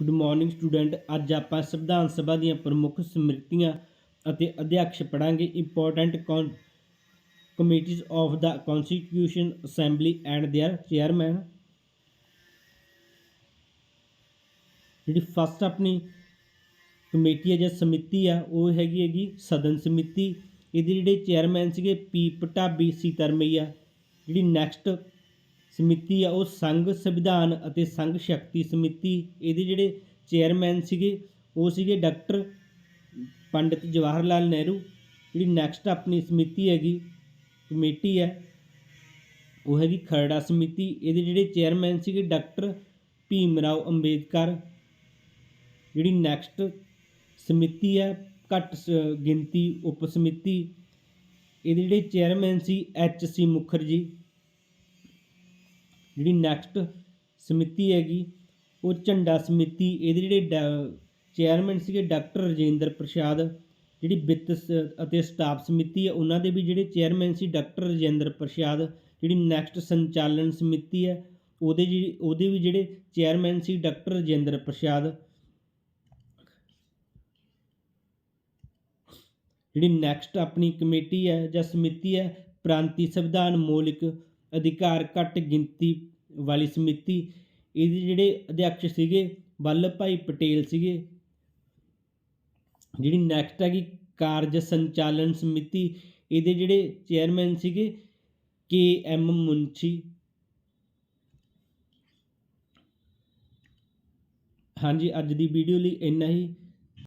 Good morning student ਅੱਜ ਆਪਾਂ ਸੰਵਿਧਾਨ ਸਭਾ ਦੀਆਂ ਪ੍ਰਮੁੱਖ ਸਮ੍ਰਿਤੀਆਂ ਅਤੇ ਅਧਿਆਕਸ਼ ਪੜਾਂਗੇ important committees of the constitution assembly and their chairman ਜਿਹੜੀ ਫਸਟ ਆਪਣੀ ਕਮੇਟੀ ਹੈ ਜਾਂ ਸਮਿਤੀ ਆ ਉਹ ਹੈਗੀ ਹੈਗੀ ਸਦਨ ਸਮਿਤੀ ਇਹਦੇ ਜਿਹੜੇ ਚੇਅਰਮੈਨ ਸੀਗੇ ਪੀ ਪਟਾਬੀ ਸੀਤਰਮਈਆ ਜਿਹੜੀ ਨੈਕਸਟ ਸਮਿਤੀ ਆ, ਉਹ ਸੰਘ ਸੰਵਿਧਾਨ ਅਤੇ ਸੰਘ ਸ਼ਕਤੀ ਸਮਿਤੀ। ਇਹਦੇ ਜਿਹੜੇ ਚੇਅਰਮੈਨ ਸੀਗੇ, ਉਹ ਸੀਗੇ ਡਾਕਟਰ ਪੰਡਿਤ ਜਵਾਹਰ ਲਾਲ ਨਹਿਰੂ। ਜਿਹੜੀ ਨੈਕਸਟ ਆਪਣੀ ਸਮਿਤੀ ਹੈਗੀ, ਕਮੇਟੀ ਹੈ, ਉਹ ਹੈਗੀ ਖਰੜਾ ਸਮਿਤੀ। ਇਹਦੇ ਜਿਹੜੇ ਚੇਅਰਮੈਨ ਸੀਗੇ ਡਾਕਟਰ ਭੀਮ ਰਾਓ ਅੰਬੇਦਕਰ। ਜਿਹੜੀ ਨੈਕਸਟ ਸਮਿਤੀ ਹੈ, ਘੱਟ ਸ- ਗਿਣਤੀ ਉਪ ਸਮਿਤੀ। ਇਹਦੇ ਜਿਹੜੇ ਚੇਅਰਮੈਨ ਸੀ, ਐਚ ਸੀ ਮੁਖਰਜੀ। ਜਿਹੜੀ ਨੈਕਸਟ ਸਮਿਤੀ ਹੈਗੀ, ਉਹ ਝੰਡਾ ਸਮਿਤੀ, ਇਹਦੇ ਜਿਹੜੇ ਚੇਅਰਮੈਨ ਸੀਗੇ ਡਾਕਟਰ ਰਜਿੰਦਰ ਪ੍ਰਸਾਦ, ਜਿਹੜੀ ਵਿੱਤ ਸ- ਅਤੇ ਸਟਾਫ ਸਮਿਤੀ ਹੈ, ਉਹਨਾਂ ਦੇ ਵੀ ਜਿਹੜੇ ਚੇਅਰਮੈਨ ਸੀ ਡਾਕਟਰ ਰਜਿੰਦਰ ਪ੍ਰਸਾਦ, ਜਿਹੜੀ ਨੈਕਸਟ ਸੰਚਾਲਨ ਸਮਿਤੀ ਹੈ, ਉਹਦੇ ਜੀ, ਉਹਦੇ ਵੀ ਜਿਹੜੇ ਚੇਅਰਮੈਨ ਸੀ ਡਾਕਟਰ ਰਜਿੰਦਰ ਪ੍ਰਸਾਦ। ਜਿਹੜੀ ਨੈਕਸਟ ਆਪਣੀ ਕਮੇਟੀ ਹੈ ਜਾਂ ਸਮਿਤੀ ਹੈ, ਪ੍ਰਾਂਤੀ ਸੰਵਿਧਾਨ ਮੌਲਿਕ ਅਧਿਕਾਰ ਘੱਟ ਗਿਣਤੀ ਵਾਲੀ ਸਮਿਤੀ। ਇਹਦੇ ਜਿਹੜੇ ਅਧਿਅਕਸ਼ ਸੀਗੇ ਵੱਲਭ ਭਾਈ ਪਟੇਲ ਸੀਗੇ, ਜਿਹੜੀ ਨੈਕਸਟ ਹੈਗੀ ਕਾਰਜ ਸੰਚਾਲਨ ਸਮਿਤੀ, ਇਹਦੇ ਜਿਹੜੇ ਚੇਅਰਮੈਨ ਸੀਗੇ ਕੇ ਐਮ ਮੁੰਸ਼ੀ ਹਾਂਜੀ, ਅੱਜ ਦੀ ਵੀਡੀਓ ਲਈ ਇੰਨਾ ਹੀ।